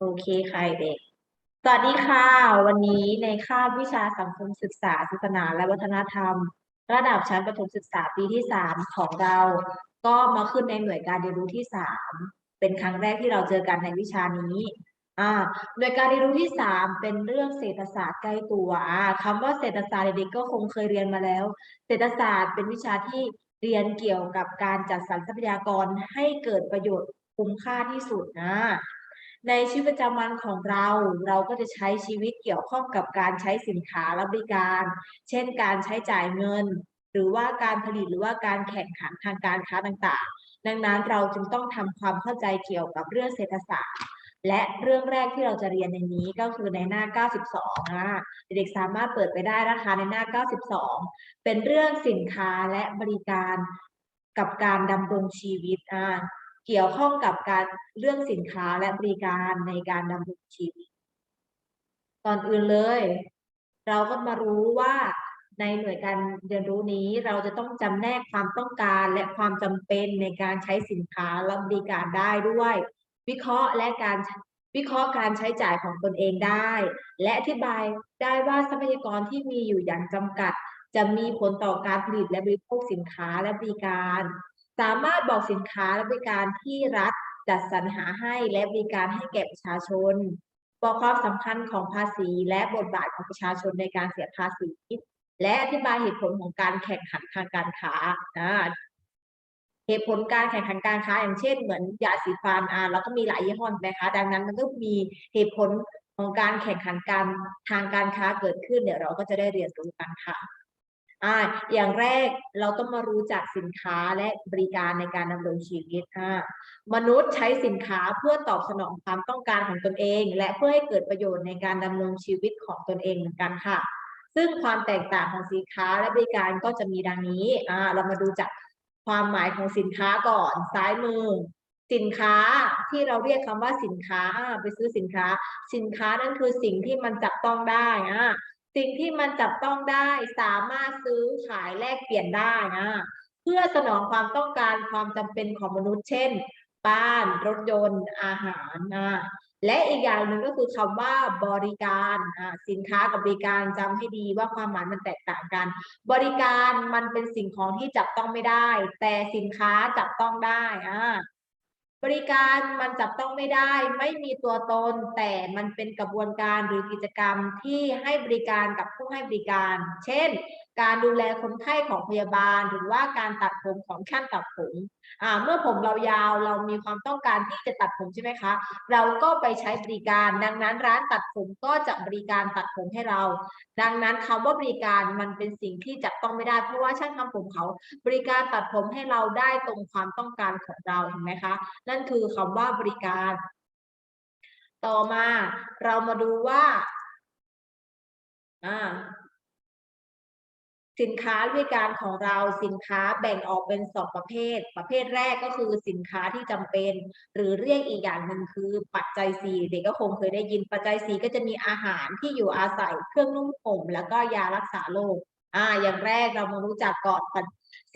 โอเคค่ะเด็ก สวัสดีค่ะ วันนี้ในคาบวิชาสังคมศึกษาศาสนาและวัฒนธรรม ระดับชั้นประถมศึกษาปีที่สามของเรา ก็มาขึ้นในหน่วยการเรียนรู้ที่สามเป็นครั้งแรกที่เราเจอกันในวิชานี้อ่าหน่วยการเรียนรู้ที่สามเป็นเรื่องเศรษฐศาสตร์ใกล้ตัวอ่าคำว่าเศรษฐศาสตร์เด็กๆก็คงเคยเรียนมาแล้ว เศรษฐศาสตร์เป็นวิชาที่เรียนเกี่ยวกับการจัดสรรทรัพยากรให้เกิดประโยชน์คุ้มค่าที่สุดนะ ในชีวิตประจำวันของเรา เราก็จะใช้ชีวิตเกี่ยวข้องกับการใช้สินค้าและบริการ เช่น การใช้จ่ายเงิน หรือว่าการผลิตหรือว่าการแข่งขันทางการค้าต่างๆ ดังนั้นเราจึงต้องทำความเข้าใจเกี่ยวกับเรื่องเศรษฐศาสตร์ และเรื่องแรกที่เราจะเรียนในนี้ก็คือในหน้า 92นะเด็กๆสามารถเปิดไปได้นะคะในหน้า 92 เป็นเรื่องสินค้าและบริการกับการดำรงชีวิตอ่า เกี่ยวข้องกับการเรื่องสินค้าและบริการในการดำรงชีวิตก่อนอื่นเลย เราก็มารู้ว่าในหน่วยการเรียนรู้นี้เราจะต้องจำแนกความต้องการและความจำเป็นในการใช้สินค้าและบริการได้ด้วย วิเคราะห์และการวิเคราะห์การใช้จ่ายของตนเองได้ และอธิบายได้ว่าทรัพยากรที่มีอยู่อย่างจำกัด จะมีผลต่อการผลิตและบริโภคสินค้าและบริการ สามารถบอกสินค้าและบริการที่รัฐจัดสรรหาให้และบริการให้แก่ประชาชน บอกความสำคัญของภาษีและบทบาทของประชาชนในการเสียภาษี และอธิบายเหตุผลของการแข่งขันทางการค้าอ่าเหตุผลการแข่งขันการค้า อย่างเช่น เหมือนยาสีฟันอ่าแล้วก็มีหลายยี่ห้อนะคะดังนั้นมันก็มีเหตุผลของการแข่งขันการทางการค้าเกิดขึ้นเดี๋ยวเราก็จะได้เรียนรู้กันค่ะ อ่าอย่างแรกเราต้องมารู้จักสินค้าและบริการในการดำรงชีวิตอ่ามนุษย์ใช้สินค้าเพื่อตอบสนองความต้องการของตนเอง และเพื่อให้เกิดประโยชน์ในการดำรงชีวิตของตนเองเหมือนกันค่ะ ซึ่งความแตกต่างของสินค้าและบริการก็จะมีดังนี้อ่าเรามาดูจากความหมายของสินค้าก่อนซ้ายมือสินค้าที่เราเรียกคำว่าสินค้าไปซื้อสินค้า สินค้านั่นคือสิ่งที่มันจับต้องได้อ่า สิ่งที่มันจับต้องได้สามารถซื้อขายแลกเปลี่ยนได้นะ เพื่อสนองความต้องการความจำเป็นของมนุษย์ เช่น บ้านรถยนต์อาหารนะและอีกอย่างหนึ่งก็คือคำว่าบริการสินค้ากับบริการจำให้ดีว่าความหมายมันแตกต่างกัน บริการมันเป็นสิ่งของที่จับต้องไม่ได้ แต่สินค้าจับต้องได้อ่า บริการมันจับต้องไม่ได้ ไม่มีตัวตน แต่มันเป็นกระบวนการหรือกิจกรรมที่ให้บริการกับผู้ให้บริการ เช่น การดูแลคนไข้ของพยาบาล หรือว่าการตัดผมของช่างตัดผมอ่าเมื่อผมเรายาวเรามีความต้องการที่จะตัดผมใช่ไหมคะ เราก็ไปใช้บริการ ดังนั้นร้านตัดผมก็จะบริการตัดผมให้เรา ดังนั้นคำว่าบริการมันเป็นสิ่งที่จับต้องไม่ได้เพราะว่าช่างทำผมเขา บริการตัดผมให้เราได้ตรงความต้องการของเราเห็นไหมคะ นั่นคือคำว่าบริการ ต่อมาเรามาดูว่าอ่า สินค้าบริการของเราสินค้าแบ่งออกเป็นสองประเภท ประเภทแรกก็คือสินค้าที่จำเป็น หรือเรียกอีกอย่างหนึ่งคือปัจจัยสี่เด็กก็คงเคยได้ยินปัจจัยสี่ก็จะมีอาหารที่อยู่อาศัยเครื่องนุ่งห่มแล้วก็ยารักษาโรคอ่าอย่างแรกเรามารู้จักก่อน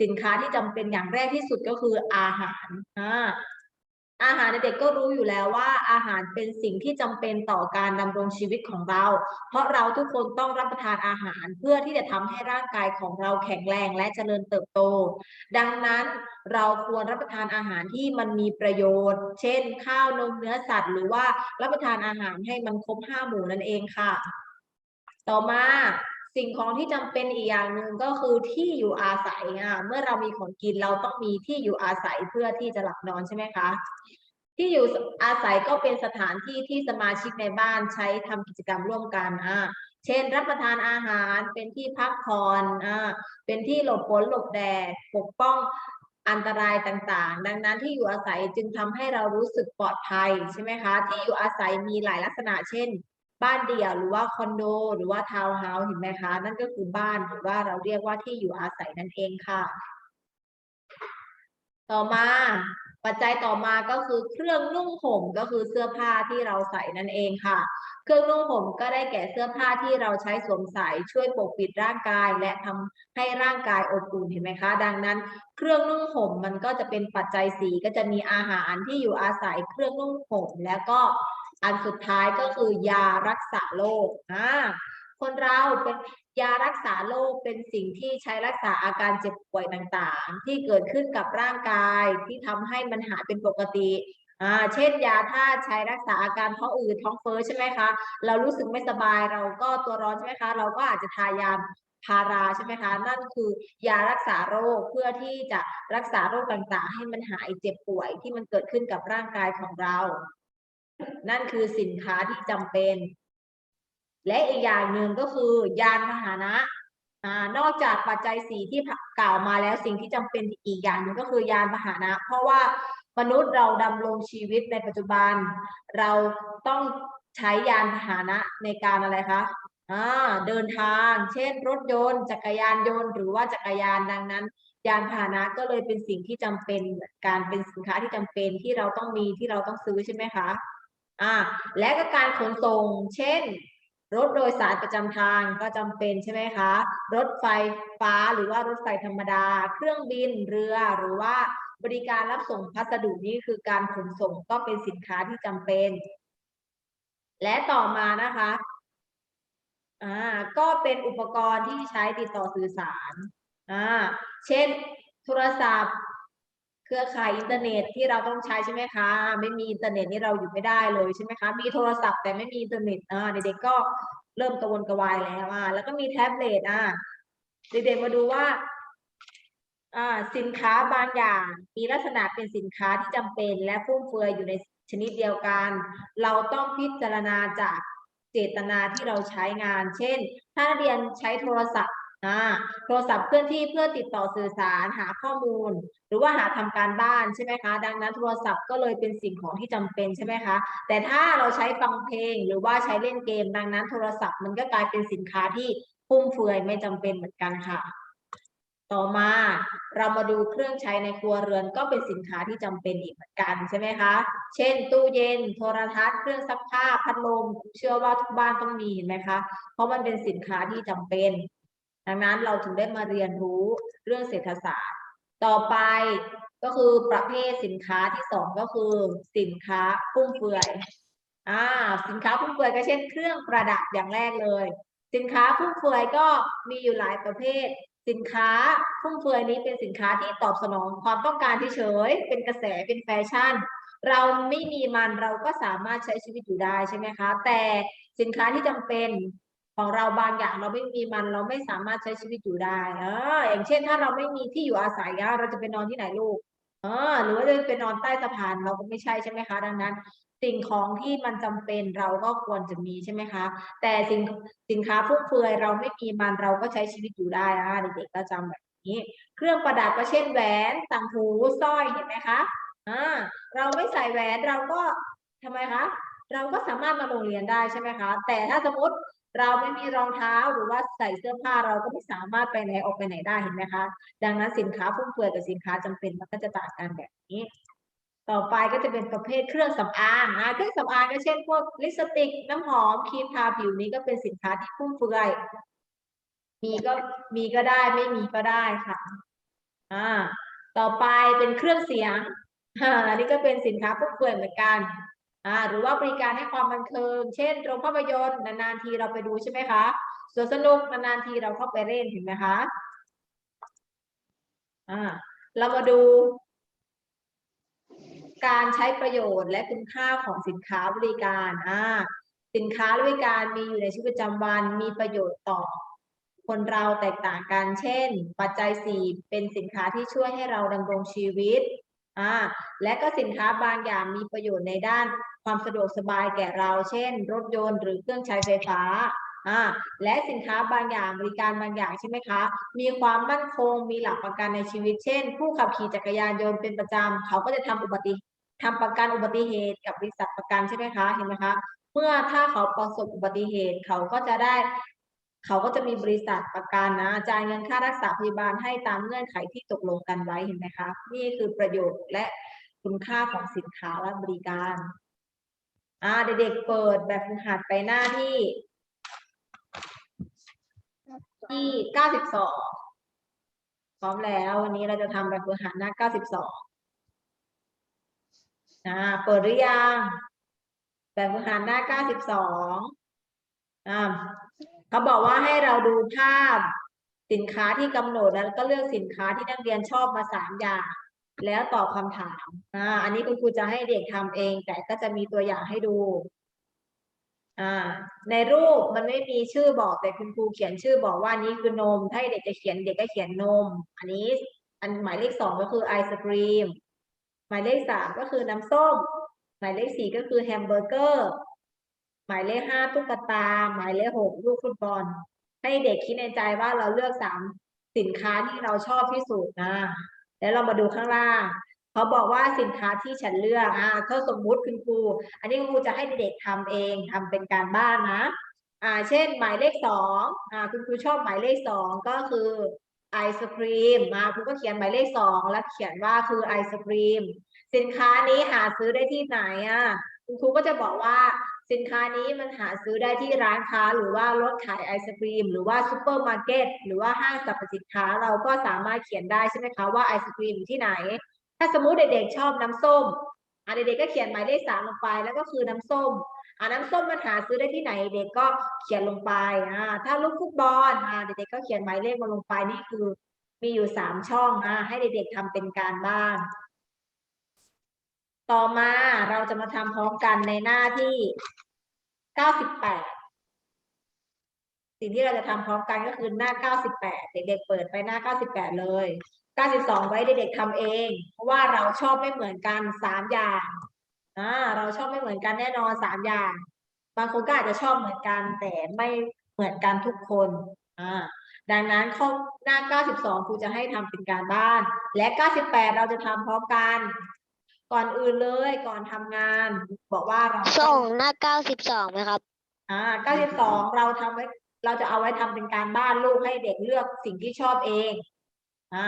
สินค้าที่จำเป็นอย่างแรกที่สุดก็คืออาหารอ่า อาหารเด็กก็รู้อยู่แล้วว่าอาหารเป็นสิ่งที่จำเป็นต่อการดำรงชีวิตของเรา เพราะเราทุกคนต้องรับประทานอาหารเพื่อที่จะทำให้ร่างกายของเราแข็งแรงและเจริญเติบโต ดังนั้นเราควรรับประทานอาหารที่มันมีประโยชน์ เช่น ข้าวนมเนื้อสัตว์ หรือว่ารับประทานอาหารให้มันครบห้าหมู่นั่นเองค่ะ ต่อมา สิ่งของที่จำเป็นอีกอย่างหนึ่งก็คือที่อยู่อาศัยอะเมื่อเรามีของกินเราต้องมีที่อยู่อาศัยเพื่อที่จะหลับนอนใช่ไหมคะที่อยู่อาศัยก็เป็นสถานที่ที่สมาชิกในบ้านใช้ทำกิจกรรมร่วมกันอ่าเช่น รับประทานอาหารเป็นที่พักผ่อนอ่าเป็นที่หลบฝนหลบแดดปกป้องอันตรายต่างๆ ดังนั้นที่อยู่อาศัยจึงทำให้เรารู้สึกปลอดภัยใช่ไหมคะ ที่อยู่อาศัยมีหลายลักษณะ เช่น บ้านเดี่ยวหรือว่าคอนโด หรือว่าทาวน์เฮาส์เห็นไหมคะ นั่นก็คือบ้านหรือว่าเราเรียกว่าที่อยู่อาศัยนั่นเองค่ะ ต่อมาปัจจัยต่อมาก็คือเครื่องนุ่งห่มก็คือเสื้อผ้าที่เราใส่นั่นเองค่ะ เครื่องนุ่งห่มก็ได้แก่เสื้อผ้าที่เราใช้สวมใส่ช่วยปกปิดร่างกาย และทำให้ร่างกายอบอุ่นเห็นไหมคะ ดังนั้น เครื่องนุ่งห่มมันก็จะเป็นปัจจัยสีก็จะมีอาหารที่อยู่อาศัยเครื่องนุ่งห่มแล้วก็ อันสุดท้ายก็คือยารักษาโรคอ่าคนเราเป็นยารักษาโรคเป็นสิ่งที่ใช้รักษาอาการเจ็บป่วยต่างๆ ที่เกิดขึ้นกับร่างกายที่ทำให้มันหายเป็นปกติอ่าเช่นยาถ้าใช้รักษาอาการท้องอืดท้องเฟ้อใช่ไหมคะ เรารู้สึกไม่สบายเราก็ตัวร้อนใช่ไหมคะ เราก็อาจจะทายาพาราใช่ไหมคะ นั่นคือยารักษาโรคเพื่อที่จะรักษาโรคต่างๆ ให้มันหายเจ็บป่วยที่มันเกิดขึ้นกับร่างกายของเรา นั่นคือสินค้าที่จำเป็น และอีกอย่างหนึ่งก็คือยานพาหนะนอกจากปัจจัยสี่ที่กล่าวมาแล้วสิ่งที่จำเป็นอีกอย่างหนึ่งก็คือยานพาหนะ เพราะว่ามนุษย์เราดำรงชีวิตในปัจจุบัน เราต้องใช้ยานพาหนะในการอะไรคะเดินทาง เช่น รถยนต์ จักรยานยนต์ หรือว่าจักรยานดังนั้น ยานพาหนะก็เลยเป็นสิ่งที่จำเป็นการเป็นสินค้าที่จำเป็นที่เราต้องมีที่เราต้องซื้อใช่ไหมคะ อ่าและก็การขนส่ง เช่น รถโดยสารประจำทางก็จำเป็นใช่ไหมคะ รถไฟฟ้าหรือว่ารถไฟธรรมดา เครื่องบินเรือหรือว่าบริการรับส่งพัสดุนี่คือการขนส่งก็เป็นสินค้าที่จำเป็น และต่อมานะคะอ่าก็เป็นอุปกรณ์ที่ใช้ติดต่อสื่อสารอ่าเช่น โทรศัพท์ เครือข่ายอินเทอร์เน็ตที่เราต้องใช้ใช่ไหมคะ ไม่มีอินเทอร์เน็ตนี่เราอยู่ไม่ได้เลยใช่ไหมคะ มีโทรศัพท์แต่ไม่มีอินเทอร์เน็ตอ่าเด็กๆก็เริ่มกระวนกระวายแล้วอ่าแล้วก็มีแท็บเล็ตอ่าเด็กๆมาดูว่าอ่าสินค้าบางอย่าง มีลักษณะเป็นสินค้าที่จำเป็นและฟุ่มเฟือยอยู่ในชนิดเดียวกัน เราต้องพิจารณาจากเจตนาที่เราใช้งาน เช่น ถ้านักเรียนใช้โทรศัพท์ อ่าโทรศัพท์เคลื่อนที่เพื่อติดต่อสื่อสารหาข้อมูล หรือว่าหาทำการบ้านใช่ไหมคะ ดังนั้นโทรศัพท์ก็เลยเป็นสิ่งของที่จำเป็นใช่ไหมคะ แต่ถ้าเราใช้ฟังเพลงหรือว่าใช้เล่นเกม ดังนั้นโทรศัพท์มันก็กลายเป็นสินค้าที่ฟุ่มเฟือยไม่จำเป็นเหมือนกันค่ะ ต่อมาเรามาดูเครื่องใช้ในครัวเรือนก็เป็นสินค้าที่จำเป็นอีกเหมือนกันใช่ไหมคะ เช่น ตู้เย็น โทรทัศน์ เครื่องซักผ้า พัดลม เชื่อว่าทุกบ้านต้องมีเห็นไหมคะ เพราะมันเป็นสินค้าที่จำเป็น ดังนั้นเราถึงได้มาเรียนรู้เรื่องเศรษฐศาสตร์ ต่อไปก็คือประเภทสินค้าที่สองก็คือสินค้าฟุ่มเฟือยอ่าสินค้าฟุ่มเฟือยก็เช่นเครื่องประดับอย่างแรกเลย สินค้าฟุ่มเฟือยก็มีอยู่หลายประเภท สินค้าฟุ่มเฟือยนี้เป็นสินค้าที่ตอบสนองความต้องการที่เฉย เป็นกระแสเป็นแฟชั่น เราไม่มีมันเราก็สามารถใช้ชีวิตอยู่ได้ใช่ไหมคะ แต่สินค้าที่จำเป็น ของเราบางอย่างเราไม่มีมันเราไม่สามารถใช้ชีวิตอยู่ได้เอออย่างเช่นถ้าเราไม่มีที่อยู่อาศัยเราจะไปนอนที่ไหนลูกเออหรือว่าจะไปนอนใต้สะพานเราก็ไม่ใช่ใช่ไหมคะ ดังนั้น สิ่งของที่มันจำเป็นเราก็ควรจะมีใช่ไหมคะ แต่สินสินค้าฟุ่มเฟือยเราไม่มีมันเราก็ใช้ชีวิตอยู่ได้นะเด็กๆก็จำแบบนี้ เครื่องประดับก็เช่นแหวนต่างหูสร้อยเห็นไหมคะอ่าเราไม่ใส่แหวนเราก็ทำไมคะเราก็สามารถมาโรงเรียนได้ใช่ไหมคะ แต่ถ้าสมมติ เราไม่มีรองเท้าหรือว่าใส่เสื้อผ้าเราก็ไม่สามารถไปไหนออกไปไหนได้เห็นไหมคะ ดังนั้นสินค้าฟุ่มเฟือยกับสินค้าจำเป็นมันก็จะต่างกันแบบนี้ ต่อไปก็จะเป็นประเภทเครื่องสำอางนะเครื่องสำอางก็เช่นพวกลิปสติก น้ำหอมครีมทาผิวนี้ก็เป็นสินค้าที่ฟุ่มเฟือยมีก็มีก็ได้ไม่มีก็ได้ค่ะอ่าต่อไปเป็นเครื่องเสียงอันนี้ก็เป็นสินค้าฟุ่มเฟือยเหมือนกัน อ่าหรือว่าบริการให้ความบันเทิง เช่นโรงภาพยนตร์นานๆทีเราไปดูใช่ไหมคะสวนสนุกนานๆทีเราเข้าไปเล่นเห็นไหมคะอ่าเรามาดู การใช้ประโยชน์และคุณค่าของสินค้าบริการอ่าสินค้าบริการมีอยู่ในชีวิตประจำวันมีประโยชน์ต่อ คนเราแตกต่างกัน เช่น ปัจจัยสี่เป็นสินค้าที่ช่วยให้เราดำรงชีวิตอ่าและก็สินค้าบางอย่างมีประโยชน์ในด้าน ความสะดวกสบายแก่เรา เช่น รถยนต์หรือเครื่องใช้ไฟฟ้าอ่าและสินค้าบางอย่างบริการบางอย่างใช่ไหมคะ มีความมั่นคงมีหลักประกันในชีวิต เช่น ผู้ขับขี่จักรยานยนต์เป็นประจำเขาก็จะทำอุบัติทำประกันอุบัติเหตุกับบริษัทประกันใช่ไหมคะเห็นไหมคะเมื่อถ้าเขาประสบอุบัติเหตุเขาก็จะได้ เขาก็จะมีบริษัทประกันนะจ่ายเงินค่ารักษาพยาบาลให้ตามเงื่อนไขที่ตกลงกันไว้เห็นไหมคะ นี่คือประโยชน์และคุณค่าของสินค้าและบริการ อ่าเด็กๆเปิดแบบฝึกหัดไปหน้าที่ที่เก้าสิบสองพร้อมแล้ววันนี้เราจะทำแบบฝึกหัดหน้าเก้าสิบสองอ่าเปิดหรือยังแบบฝึกหัดหน้าเก้าสิบสองอ่าเขาบอกว่าให้เราดูภาพสินค้าที่กำหนดแล้วก็เลือกสินค้าที่นักเรียนชอบมาสามอย่าง แล้วตอบคำถามอ่าอันนี้คุณครูจะให้เด็กทำเอง แต่ก็จะมีตัวอย่างให้ดูอ่าในรูปมันไม่มีชื่อบอกแต่คุณครูเขียนชื่อบอกว่านี้คือนม ถ้าเด็กจะเขียนเด็กก็เขียนนม อันนี้อันหมายเลขสองก็คือไอศกรีม หมายเลขสามก็คือน้ำส้ม หมายเลขสี่ก็คือแฮมเบอร์เกอร์ หมายเลขห้าตุ๊กตา หมายเลขหกลูกฟุตบอล ให้เด็กคิดในใจว่าเราเลือกสามสินค้าที่เราชอบที่สุดนะ แล้วเรามาดูข้างล่างเขาบอกว่าสินค้าที่ฉันเลือกอ่าเขาสมมุติคุณครู อันนี้คุณครูจะให้เด็กๆทำเองทำเป็นการบ้านนะอ่าเช่นหมายเลขสองอ่าคุณครูชอบหมายเลขสองก็คือไอศครีมมาคุณก็เขียนหมายเลขสองแล้วเขียนว่าคือไอศครีม สินค้านี้หาซื้อได้ที่ไหนอะคุณครูก็จะบอกว่า สินค้านี้มันหาซื้อได้ที่ร้านค้า หรือว่ารถขายไอศครีม หรือว่าซูเปอร์มาร์เก็ตหรือว่าห้างสรรพสินค้าเราก็สามารถเขียนได้ใช่ไหมคะว่าไอศครีมอยู่ที่ไหน ถ้าสมมุติเด็กๆชอบน้ำส้มอะเด็กๆก็เขียนหมายเลขสามลงไปแล้วก็คือน้ำส้มอะน้ำส้มมันหาซื้อได้ที่ไหน เด็กก็เขียนลงไปอ่าถ้าลูกฟุตบอลอะเด็กๆก็เขียนหมายเลขมาลงไปนี่คือมีอยู่สามช่องอะให้เด็กๆทำเป็นการบ้าน ต่อมาเราจะมาทำพร้อมกันในหน้าที่เก้าสิบแปดสิ่งที่เราจะทำพร้อมกันก็คือหน้าเก้าสิบแปดเด็กๆ เปิดไปหน้าเก้าสิบแปดเลยเก้าสิบสองไว้เด็กๆทำเอง เพราะว่าเราชอบไม่เหมือนกันสามอย่างอ่าเราชอบไม่เหมือนกันแน่นอนสามอย่าง บางคนก็อาจจะชอบเหมือนกันแต่ไม่เหมือนกันทุกคนอ่าดังนั้นข้อหน้า 92 ครูจะให้ทำเป็นการบ้าน และ 98 เราจะทำพร้อมกัน ก่อนอื่นเลยก่อนทำงาน บอกว่าเราส่งหน้าเก้าสิบสองไหมครับ อ่า92 เราทำไว้เราจะเอาไว้ทำเป็นการบ้านลูกให้เด็กเลือกสิ่งที่ชอบเอง อ่า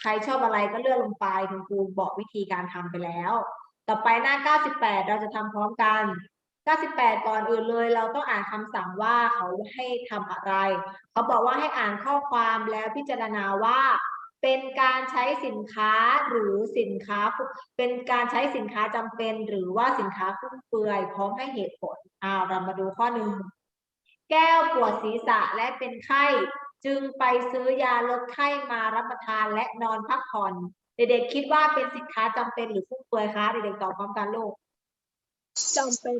ใครชอบอะไรก็เลือกลงไปคุณครูบอกวิธีการทำไปแล้ว ต่อไปหน้า 98 เราจะทำพร้อมกัน 98 ก่อนอื่นเลย เราต้องอ่านคำสั่งว่าเขาให้ทำอะไร เขาบอกว่าให้อ่านข้อความแล้วพิจารณาว่า เป็นการใช้สินค้าหรือสินค้าฟุเป็นการใช้สินค้าจำเป็นหรือว่าสินค้าฟุ่มเฟือยพร้อมให้เหตุผลอ่าเรามาดูข้อหนึ่งแก้วปวดศีรษะและเป็นไข้ จึงไปซื้อยาลดไข้มารับประทานและนอนพักผ่อน เด็กๆคิดว่าเป็นสินค้าจำเป็นหรือฟุ่มเฟือยคะเด็กๆตอบพร้อมกันลูกจำเป็น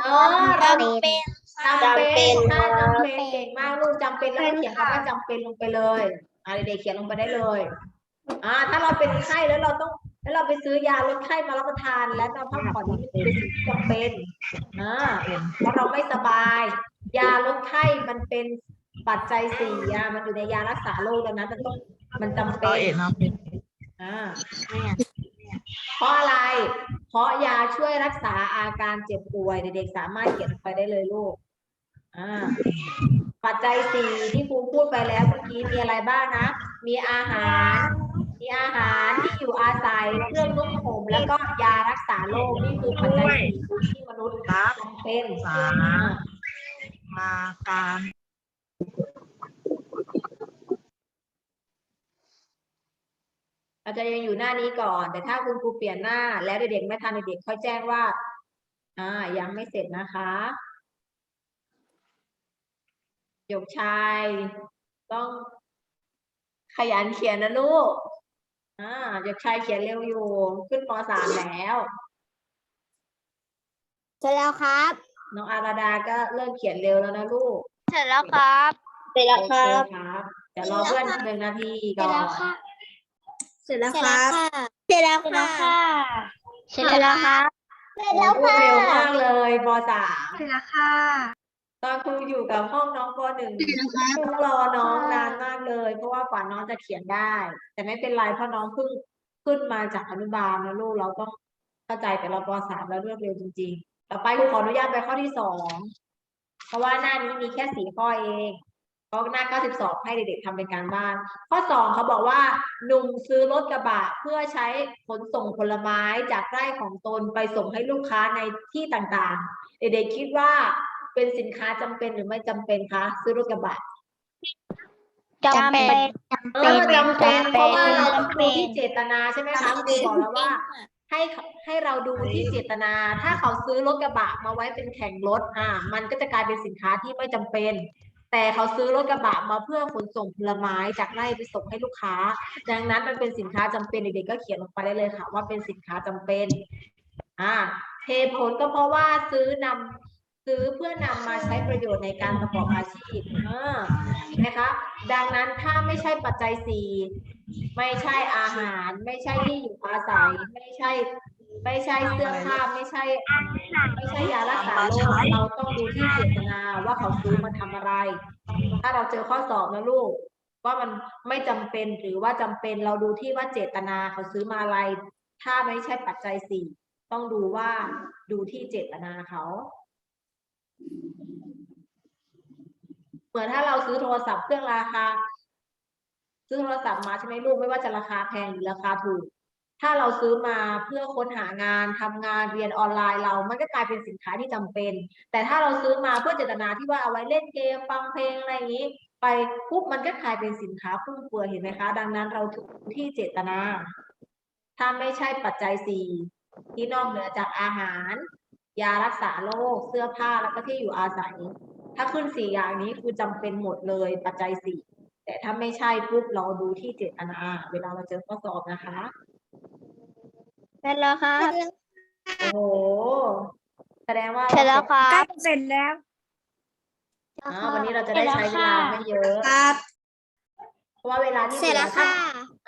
เออเราจำเป็นจำเป็นจำเป็นถ้าจำเป็นจำเป็นเก่งมากลูกจำเป็นแล้วก็เขียนคำว่าจำเป็นลงไปเลย อ่าเด็กๆเขียนลงไปได้เลย อ่า ถ้าเราเป็นไข้แล้วเราต้องแล้วเราไปซื้อยาลดไข้มารับประทานและนอนพักผ่อนนี่เป็นสิ่งที่จำเป็นอ่าเพราะเราไม่สบาย ยาลดไข้มันเป็นปัจจัยสี่อะมันอยู่ในยารักษาโรคดังนั้นมันต้องมันจำเป็นอ่าเพราะอะไร เพราะยาช่วยรักษาอาการเจ็บป่วยเด็กๆสามารถเขียนลงไปได้เลยลูกอ่า ปัจจัยสี่ที่ครูพูดไปแล้วเมื่อกี้มีอะไรบ้างนะ มีอาหาร มีอาหารที่อยู่อาศัยเครื่องนุ่งห่มแล้วก็ยารักษาโรคนี่คือปัจจัยสี่ที่มนุษย์จำเป็นสามามาการเราจะยังอยู่หน้านี้ก่อน แต่ถ้าคุณครูเปลี่ยนหน้า แล้วเด็กๆไม่ทันเด็กๆค่อยแจ้งว่า อ่ายังไม่เสร็จนะคะ หยกชาย ต้อง ขยันเขียนนะลูกอ่าหยกชายเขียนเร็วอยู่ ขึ้นปสามแล้ว เสร็จแล้วครับ น้องอาราดาก็เริ่มเขียนเร็วแล้วนะลูกเสร็จแล้วครับเสร็จแล้วโอคเครับครับเดี๋ยวรอเพื่อนหนึ่งนาทีก่อนเสร็จแล้วครับเสร็จแล้วค่ะเสร็จแล้วครับเสร็จแล้วพูดค่ะเร็วมากเลยปสามเสร็จแล้วค่ะ ตอนครูอยู่กับห้องน้องปหนึ่งต้องรอน้องนานมากเลย เพราะว่ากว่าน้องจะเขียนได้ แต่ไม่เป็นไรเพราะน้องเพิ่งขึ้นมาจากอนุบาลนะลูกเราต้องเข้าใจแต่เราปสามแล้วรวดเร็วจริงๆ ต่อไปครูขออนุญาตไปข้อที่สองเพราะว่าหน้านี้มีแค่สี่ข้อเองก็หน้าเก้าสิบสองให้เด็กๆทำเป็นการบ้าน ข้อสองเขาบอกว่าหนุ่มซื้อรถกระบะเพื่อใช้ขนส่งผลไม้จากไร่ของตนไปส่งให้ลูกค้าในที่ต่างๆ เด็กๆคิดว่า เป็นสินค้าจำเป็นหรือไม่จำเป็นคะซื้อรถกระบะ จำเป็นเออจำเป็นเพราะว่าเราจำดูเป็นที่เจตนาใช่ไหมคะครูบอกแล้วว่า ให้เขาให้เราดูที่เจตนา ถ้าเขาซื้อรถกระบะมาไว้เป็นแข่งรถอ่า มันก็จะกลายเป็นสินค้าที่ไม่จำเป็น แต่เขาซื้อรถกระบะมาเพื่อขนส่งผลไม้จากไร่ไปส่งให้ลูกค้า ดังนั้นมันเป็นสินค้าจำเป็นเด็กๆก็เขียนลงไปได้เลยค่ะ ว่าเป็นสินค้าจำเป็น อ่าเหตุผลก็เพราะว่าซื้อนำ ซื้อเพื่อนำมาใช้ประโยชน์ในการประกอบอาชีพนะคะ ดังนั้นถ้าไม่ใช่ปัจจัยสี่ไม่ใช่อาหาร ไม่ใช่ที่อยู่อาศัย ไม่ใช่ ไม่ใช่เสื้อผ้าไม่ใช่ ไม่ใช่ยารักษาโรคเราต้องดูที่เจตนาว่าเขาซื้อมาทำอะไร ถ้าเราเจอข้อสอบนะลูกว่ามันไม่จำเป็นหรือว่าจำเป็นเราดูที่ว่าเจตนาเขาซื้อมาอะไร ถ้าไม่ใช่ปัจจัยสี่ต้องดูว่าดูที่เจตนาเขา เหมือนถ้าเราซื้อโทรศัพท์เครื่องราคา ซื้อโทรศัพท์มาใช่ไหมลูกไม่ว่าจะราคาแพงหรือราคาถูก ถ้าเราซื้อมาเพื่อค้นหางานทำงานเรียนออนไลน์เรา มันก็กลายเป็นสินค้าที่จำเป็น แต่ถ้าเราซื้อมาเพื่อเจตนาที่ว่าเอาไว้เล่นเกมฟังเพลงอะไรอย่างนี้ ไปปุ๊บมันก็กลายเป็นสินค้าฟุ่มเฟือยเห็นไหมคะ ดังนั้นเราดูกที่เจตนา ถ้าไม่ใช่ปัจจัยสี่ที่นอกเหนือจากอาหาร ยารักษาโรคเสื้อผ้าแล้วก็ที่อยู่อาศัย ถ้าขึ้นสี่อย่างนี้คือจำเป็นหมดเลยปัจจัยสี่แต่ถ้าไม่ใช่ปุ๊บเราดูที่เจตนา เวลาเราเจอข้อสอบนะคะเสร็จแล้วครับโอ้โหแสดงว่าเสร็จแล้วครับเสร็จแล้วอ่าวันนี้เราจะได้ใช้เวลาไม่เยอะครับ เพราะว่าเวลาที่เสร็จแล้วถ้าค่ะ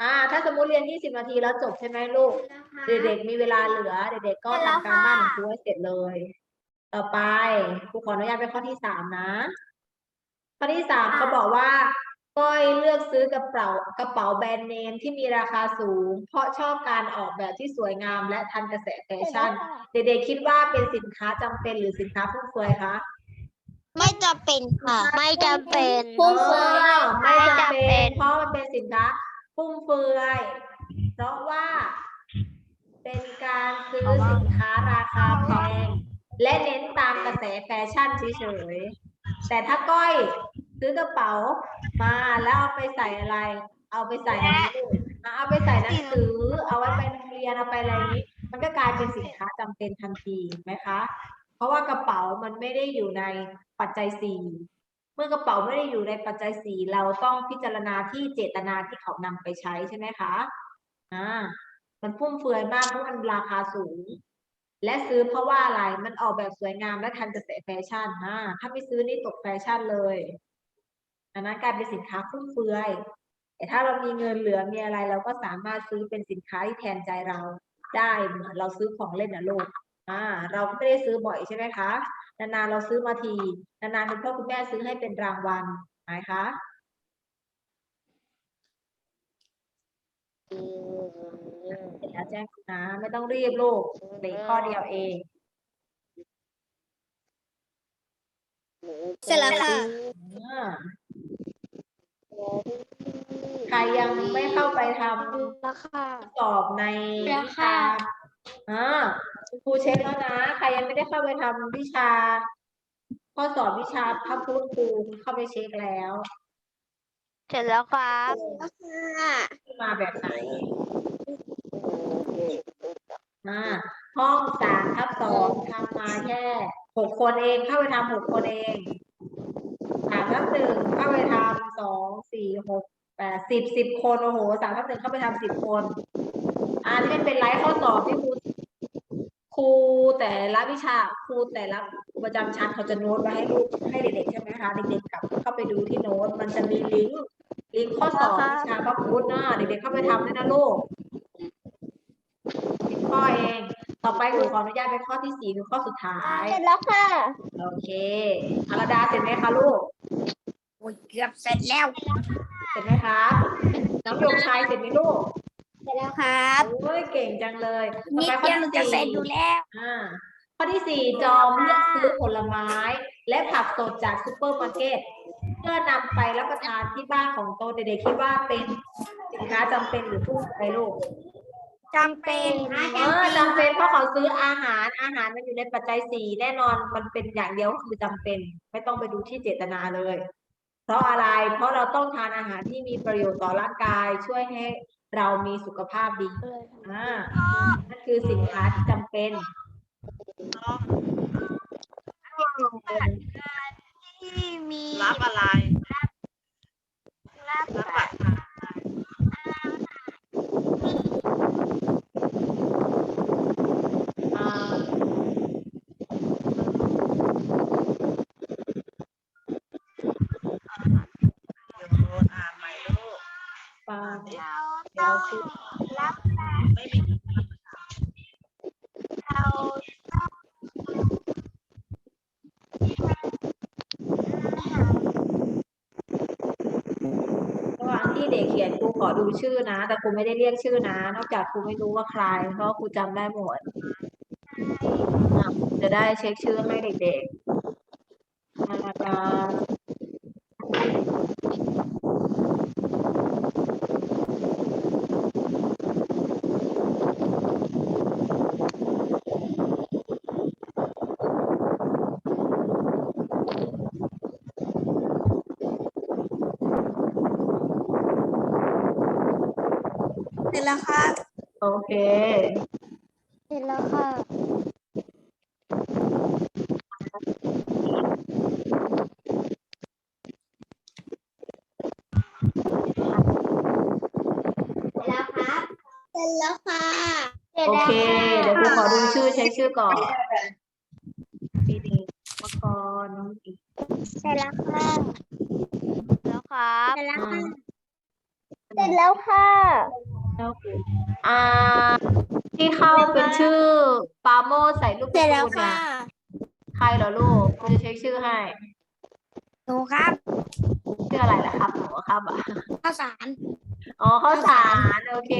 อ่า ถ้าสมมติเรียน 20 นาทีแล้วจบใช่ไหมลูก เด็กๆมีเวลาเหลือ เด็กๆก็เสร็จแล้วทำการบ้านขค่ะองครูให้เสร็จเลย ต่อไปครูขออนุญาตไปข้อที่สามนะ ข้อที่สามเขาบอกว่าก้อยเลือกซื้อกระเป๋ากระเป๋าแบรนด์เนมที่มีราคาสูง เพราะชอบการออกแบบที่สวยงามและทันกระแสแฟชั่น เด็กๆคิดว่าเป็นสินค้าจำเป็นหรือสินค้าฟุ่มเฟือยคะ ไม่จำเป็นค่ะ ไม่จำเป็นฟุ่มเฟือยไม่ไม่จำจำเป็เป็นนเพราะมันเป็นสินค้าฟุ่มเฟือยเพราะว่า เป็นการซื้อสินค้าราคาแพงและเน้นตามกระแสแฟชั่นเฉยๆแต่ถ้าก้อยซื้อกระเป๋ามาแล้วเอาไปใส่อะไร เอาไปใส่อะไรลูกอะเอาไปใส่หนังสือ เอาไว้ไปโรงเรียนเอาไปอะไรอย่างนี้ มันก็กลายเป็นสินค้าจำเป็นทันทีเห็นไหมคะเพ ราะว่ากระเป๋ามันไม่ได้อยู่ในปัจจัยสี่เมื่อกระเป๋าไม่ได้อยู่ในปัจจัยสี่เราต้องพิจารณาที่เจตนาที่เขานำไปใช้ใช่ไหมคะอ่ามันฟุ่มเฟือยมากเพราะมันราคาสูง และซื้อเพราะว่าอะไรมันออกแบบสวยงามและทันกระแสแฟชั่นอ่าถ้าไม่ซื้อนี่ตกแฟชั่นเลยอันนั้นกลายเป็นสินค้าฟุ่มเฟือยแต่ถ้าเรามีเงินเหลือมีอะไร เราก็สามารถซื้อเป็นสินค้าที่แทนใจเราได้เหมือนเราซื้อของเล่นนะลูก อ่าเราก็ไม่ได้ซื้อบ่อยใช่ไหมคะนานๆเราซื้อมาทีนานๆคุณพ่อคุณแม่ซื้อให้เป็นรางวัลไหมคะเสร็จแล้วแจ้งคุณนะไม่ต้องรีบลูกเหลืออกข้อเดียวเองเสร็จแล้วค่ะอ่าใครยังไม่เข้าไปทำแล้วค่ะสอบในแล้ววิค่ะชา อ่าคุณครูเช็คแล้วนะ ใครยังไม่ได้เข้าไปทำวิชา ข้อสอบวิชาพระพุทธครูเข้าไปเช็คแล้ว เสร็จแล้วครับมาแบบไหนอ่าห้องสามทับสองทำมาแค่หกคนเองเข้าไปทำหกคนเองสามทับหนึ่งเข้าไปทำสองสี่หกแปดสิบสิบคนโอ้โหสามทับหนึ่งเข้าไปทำสิบคน อ่านี่มันเป็นไลฟ์ข้อสอบที่ครูครูแต่ละวิชาครูแต่ละประจำชั้นเขาจะโน้ตไว้ให้ลูกให้เด็กๆใช่ไหมคะเด็กๆกลับเข้าไปดูที่โน้ตมันจะมีลิงก์ลิงก์ข้อสอบวิชาพระพุทธนะเด็กๆเข้าไปทำด้วยนะลูกสิบข้อเอง ต่อไปครูขออนุญาตไปข้อที่สี่คือข้อสุดท้ายเสร็จแล้วค่ะโอเคอาราดาเสร็จไหมคะลูกโอ้ยเกือบเสร็จแล้ว เสร็จไหมครับน้องโยงชายเสร็จไหมลูก เสร็จแล้วครับโอ้ยเก่งจังเลยต่อนิดไปข้อเดียวที่จะเสร็จสี่อยู่แล้ว อ่าข้อที่สี่จอมเลือกซื้อผลไม้ และผักสดจากซูเปอร์มาร์เก็ตเพื่อนำไปรับประทานที่บ้านของโตนเด็กๆคิดว่าเป็นสินค้าจำเป็นหรือผู้ไปลูกจำเป็นเออจำเป็นเพราะเขาซื้ออาหารอาหารมันอยู่ในปัจจัยสี่แน่นอนมันเป็นอย่างเดียวก็คือจำเป็น ไม่ต้องไปดูที่เจตนาเลย เพราะอะไรเพราะเราต้องทานอาหารที่มีประโยชน์ต่อร่างกาย ช่วยให้ เรามีสุขภาพดีอ่านั่นคือสินค้าที่จำเป็นที่มีรับอะไรรับรับอะอ่าโยนอ่านใหม่ลูก ปลา เรา เดี๋ยวคือ รับ ไม่มี เรา ระหว่างที่เด็กเขียนครูขอดู ชื่อนะ แต่ครูไม่ได้เรียกชื่อนะ นอกจากครูไม่รู้ว่าใคร เพราะครูจำได้หมดอะจะได้เช็คชื่อให้เด็กๆนะคะ เสร็ จแล้วครับ โอเค เสร็จแล้วค่ะแล้วครับ เสร็จแล้วค่ะ โอเค เดี๋ยวครูขอดูชื่อเช็คชื่อก่อนพี่ดีมกรน้องอีก เสร็จแล้วค่ะ แล้วครับ เสร็จแล้ว อ่า ค่ะ เสร็จแล้วค่ะ แล้วคืออ่า ที่เข้าเป็นชื่อปาโมดใส่ลูกเสร็จแล้วเนี่ยค่ะ ใครเหรอลูกครูจะเช็คชื่อให้หนูครับ ชื่ออะไรล่ะครับหนูครับอะข้าวสาร อ๋อข้าวสารโอเค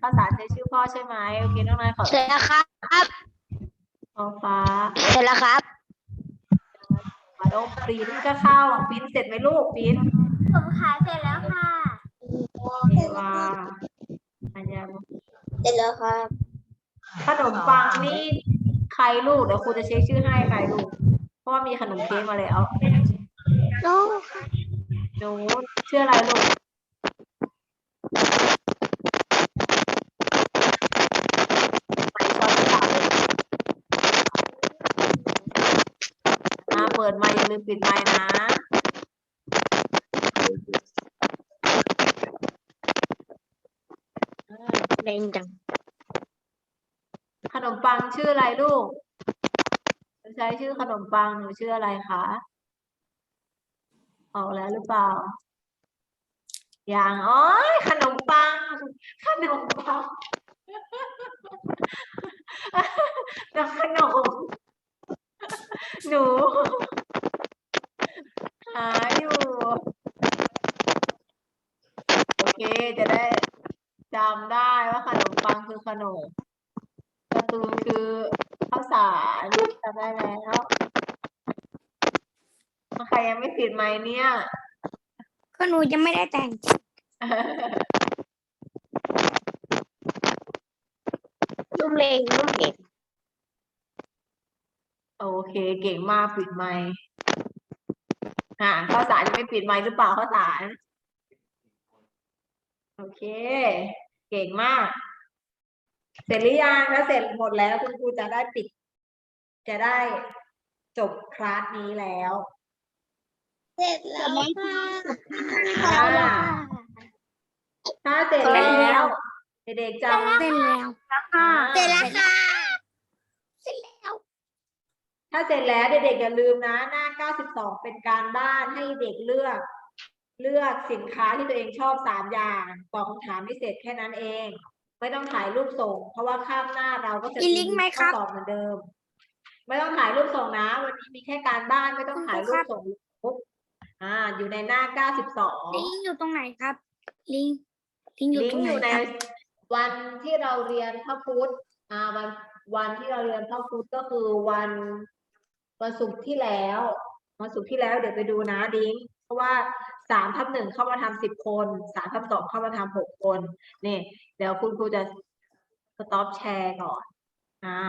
ข้าวสารใช้ชื่อพ่อใช่ไหมโอเคน้องนายขอเสร็จแล้วครับ ท้องฟ้าเสร็จแล้วครับ มาโดปริ้นก็เข้าปริ้นเสร็จไหมลูกปริ้นผมขายเสร็จแล้วค่ะเอวาอัญญาเสร็ จแล้วครับ ขนมปังนี่ใครลูกเดี๋ยวครูจะเช็คชื่อให้ใครลูก เพราะว่ามีขนมเค้กมาแล้วน้องหนูชื่ออะไรลูกอ่าเปิดไมค์อย่าลืมปิดไมค์นะ เล่นจังขนมปังชื่ออะไรลูกใช้ชื่อขนมปังหนูชื่ออะไรคะออกแล้วหรือเปล่า อย่างอ๋อยขนมปัง ขนมปังแล้วขนมหนู หาอยู่ โอเค จะได้จำได้ว่าขนมปังคือ ขนมการ์ตูนคือข้าวสารจำได้แล้วใครยังไม่ปิดไมค์เนี่ยก็หนูยังไม่ได้แต่งลูกเล็กลูกเด็กโอเค เก่งมากปิดไมค์อ่าข้าวสารยังไม่ปิดไมค์หรือเปล่าข้าวสาร โอเค เก่งมาก เสร็จหรือยังถ้าเสร็จหมดแล้วคุณครูจะได้ปิด จะได้จบคลาสนี้แล้ว เสร็จแล้วค่ะอ่าถ้าเสร็จแล้วเด็กๆจำเสร็จแล้วอ่าเสร็จแล้วค่ะถ้าเสร็จแล้วเด็กๆอย่าลืมนะ หน้า 92 เป็นการบ้านให้เด็กเลือก เลือกสินค้าที่ตัวเองชอบสามอย่างตอบคำถามที่เสร็จแค่นั้นเอง ไม่ต้องถ่ายรูปส่ง เพราะว่าข้ามหน้าเราก็จะมีลิงก์ไหมครับ ข้อสอบเหมือนเดิม ไม่ต้องถ่ายรูปส่งนะ วันนี้มีแค่การบ้านไม่ต้องถ่ายรูปส่งปุ๊บอ่า อยู่ในหน้า92ลิงก์อยู่ตรงไหนครับ ลิงก์ลิงก์อยู่ลิงตรงก์ไหอนยู่ในครับ วันที่เราเรียนพระพุธอ่าวันวันที่เราเรียนพระพุธก็คือวันวันศุกร์ที่แล้ววันศุกร์ที่แล้วเดี๋ยวไปดูนะลิงก์เพราะว่า สามทับหนึ่งเข้ามาทำสิบคนสามทับสองเข้ามาทำหกคนนี่เดี๋ยวคุณครูจะสต็อปแชร์ก่อนอ่า